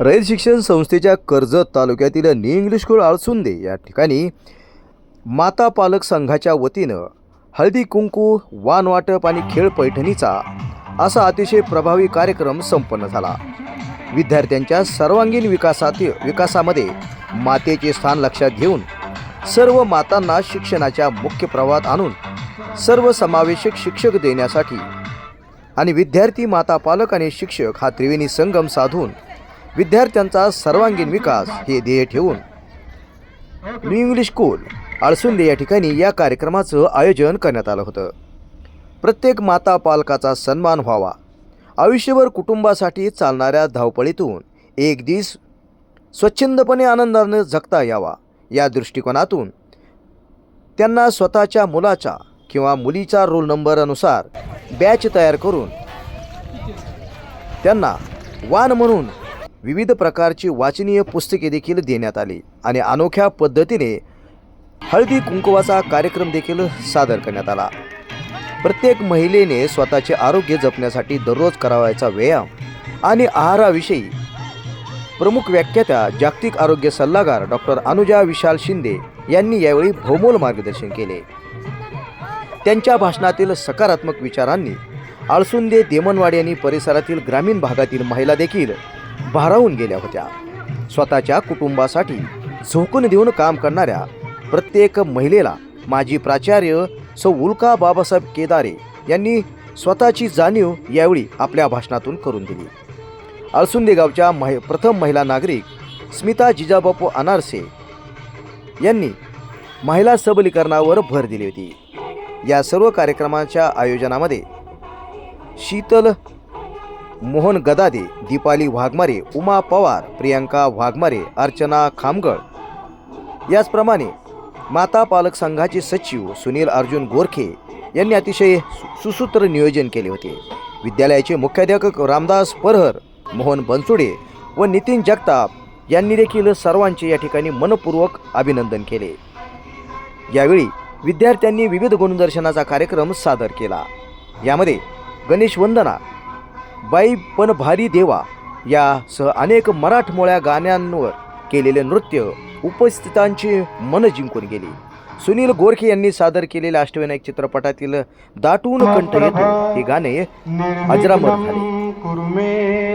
रयत शिक्षण संस्थेच्या कर्जत तालुक्यातील नी इंग्लिश स्कूल आळसुंदे या ठिकाणी माता पालक संघाच्या वतीनं हळदी कुंकू वान वाटप आणि खेळ पैठणीचा असा अतिशय प्रभावी कार्यक्रम संपन्न झाला. विद्यार्थ्यांच्या सर्वांगीण विकासात विकासामध्ये मातेचे स्थान लक्षात घेऊन सर्व मातांना शिक्षणाच्या मुख्य प्रवाहात आणून सर्वसमावेशक शिक्षक देण्यासाठी आणि विद्यार्थी माता पालक आणि शिक्षक हा त्रिवेणी संगम साधून विद्यार्थ्यांचा सर्वांगीण विकास हे ध्येय ठेवून. न्यू इंग्लिश स्कूल आळसुंदे या ठिकाणी या कार्यक्रमाचं आयोजन करण्यात आलं होतं. प्रत्येक माता पालकाचा सन्मान व्हावा. आयुष्यभर कुटुंबासाठी चालणाऱ्या धावपळीतून एक दिस स्वच्छंदपणे आनंदानं जगता यावा. या दृष्टिकोनातून त्यांना स्वतःच्या मुलाचा किंवा मुलीचा रोल नंबरनुसार बॅच तयार करून त्यांना वान म्हणून विविध प्रकारची वाचनीय पुस्तके देखील देण्यात आली आणि अनोख्या पद्धतीने हळदी कुंकवाचा कार्यक्रम देखील सादर करण्यात आला. प्रत्येक महिलेने स्वतःचे आरोग्य जपण्यासाठी दररोज करावायचा व्यायाम आणि आहाराविषयी प्रमुख व्याख्यात्या जागतिक आरोग्य सल्लागार डॉक्टर अनुजा विशाल शिंदे यांनी यावेळी भौमोल मार्गदर्शन केले. त्यांच्या भाषणातील सकारात्मक विचारांनी आळसुंदे देमनवाडी आणि परिसरातील ग्रामीण भागातील महिला देखील भारावून गेल्या होत्या. स्वतःच्या कुटुंबासाठी झोकून देऊन काम करणाऱ्या प्रत्येक महिलेला माजी प्राचार्य सौ उल्का बाबासाहेब केदारे यांनी स्वतःची जाणीव यावेळी आपल्या भाषणातून करून दिली. अळसुंदे गावच्या महि प्रथम महिला नागरिक स्मिता जिजाबापू अनारसे यांनी महिला सबलीकरणावर भर दिली होती. या सर्व कार्यक्रमाच्या आयोजनामध्ये शीतल मोहन गदादे दीपाली वाघमारे उमा पवार प्रियांका वाघमारे अर्चना खामगळ. याचप्रमाणे माता पालक संघाचे सचिव सुनील अर्जुन गोरखे यांनी अतिशय सु- सुसूत्र नियोजन केले होते. विद्यालयाचे मुख्याध्यापक रामदास परहर मोहन बनसुडे व नितीन जगताप यांनी देखील सर्वांचे या ठिकाणी मनपूर्वक अभिनंदन केले. यावेळी विद्यार्थ्यांनी विविध गुणदर्शनाचा कार्यक्रम सादर केला. यामध्ये गणेश वंदना बाई पण भारी देवा यासह अनेक मराठमोळ्या गाण्यांवर केलेले नृत्य उपस्थितांची मन जिंकून गेली. सुनील गोरखे यांनी सादर केलेल्या अष्टविनायक चित्रपटातील दाटून कंठ येतो. हे गाणे अजरामर झाले. कुर्मे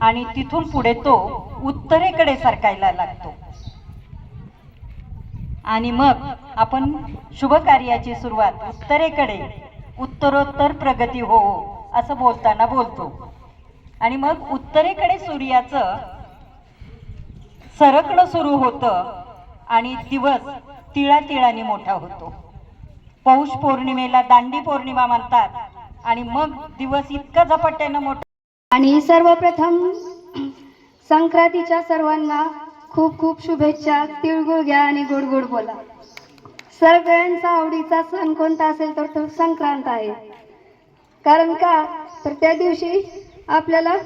आणि तिथून पुढे तो उत्तरेकडे सरकायला लागतो. आणि मग आपण शुभ कार्याची सुरुवात उत्तरेकडे उत्तरोत्तर प्रगती हो, हो असं बोलताना बोलतो. आणि मग उत्तरेकडे सूर्याचं सरकणं सुरू होतं आणि दिवस तिळा तिळाने मोठा होतो. पौष पौर्णिमेला दांडी पौर्णिमा म्हणतात आणि मग दिवस इतका झपाट्यानं मोठा आणि सर्वप्रथम संक्रांतीच्या सर्वांना खूप खूप शुभेच्छा तिळगुळ घ्या आणि गोड गोड बोला. सगळ्यांचा आवडीचा सण कोणता असेल तर तो संक्रांत आहे. कारण का? तर त्या दिवशी आपल्याला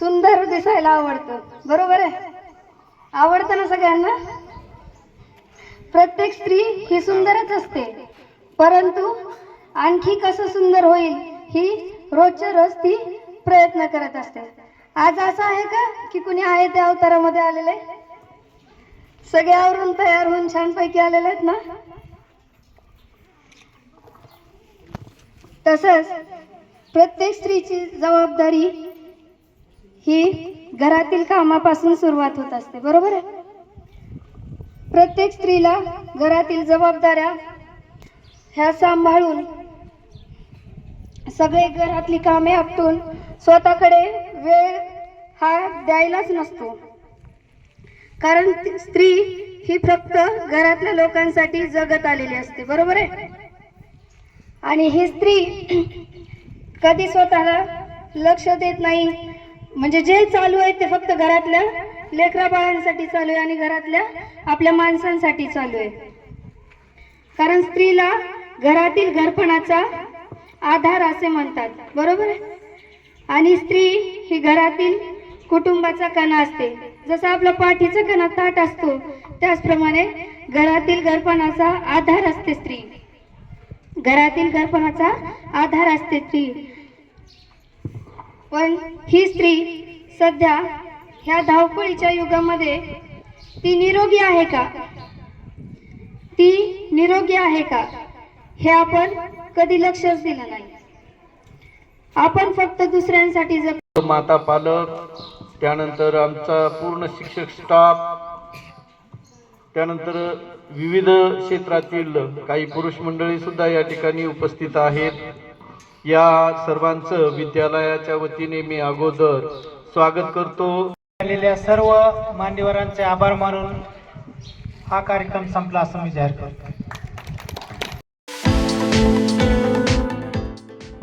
सुंदर दिसायला आवडतं. बरोबर आहे? आवडतं ना सगळ्यांना? प्रत्येक स्त्री ही सुंदरच असते. परंतु आणखी कसं सुंदर होईल ही रोजच्या रोज ती प्रयत्न करत असते. आज असं आहे का की कुणी आहे त्या अवतारामध्ये आलेले सगळे तयार होऊन छानपैकी आलेले आहेत ना? तसंच प्रत्येक स्त्रीची जबाबदारी ही घरातील कामापासून सुरुवात होत असते बरोबर आहे? प्रत्येक स्त्रीला घरातील जबाबदाऱ्या ह्या सांभाळून सगळे घरातली कामे आपटून स्वतःकडे वेळ हा द्यायलाच नसतो. कारण स्त्री ही फक्त घरातल्या लोकांसाठी जगत आलेली असते. बरोबर आहे? आणि ही स्त्री कधी स्वतःला लक्ष देत नाही. म्हणजे जे चालू आहे ते फक्त घरातल्या लेकरा बाळांसाठी चालू आहे आणि घरातल्या आपल्या माणसांसाठी चालू आहे. कारण स्त्रीला घरातील घरपणाचा आधार असे म्हणतात. बरोबर आहे? आणि स्त्री ही घरातील कुटुंबाचा कणा असते. जसं आपला पाठीचा कणा ताट असतो त्याचप्रमाणे घरातील घरपणाचा आधार असते स्त्री. घरातील घरपणाचा आधार असते स्त्री. पण ही स्त्री सध्या ह्या धावपळीच्या युगामध्ये ती निरोगी आहे का? ती निरोगी आहे का? हे आपण कधी लक्षच दिलं नाही. आपण फक्त दुसऱ्यांसाठी जग माता पालक त्यानंतर आमचा पूर्ण शिक्षक स्टाफ त्यानंतर विविध क्षेत्रातील काही पुरुष मंडळी सुद्धा या ठिकाणी उपस्थित आहेत. या सर्वांचं विद्यालयाच्या वतीने मी अगोदर स्वागत करतो. आलेल्या सर्व मान्यवरांचे आभार मानून हा कार्यक्रम संपला असं मी जाहीर करतो.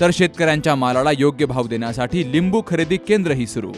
तर शेतकऱ्यांच्या मालाला योग्य भाव देण्यासाठी लिंबू खरेदी केंद्रही सुरू.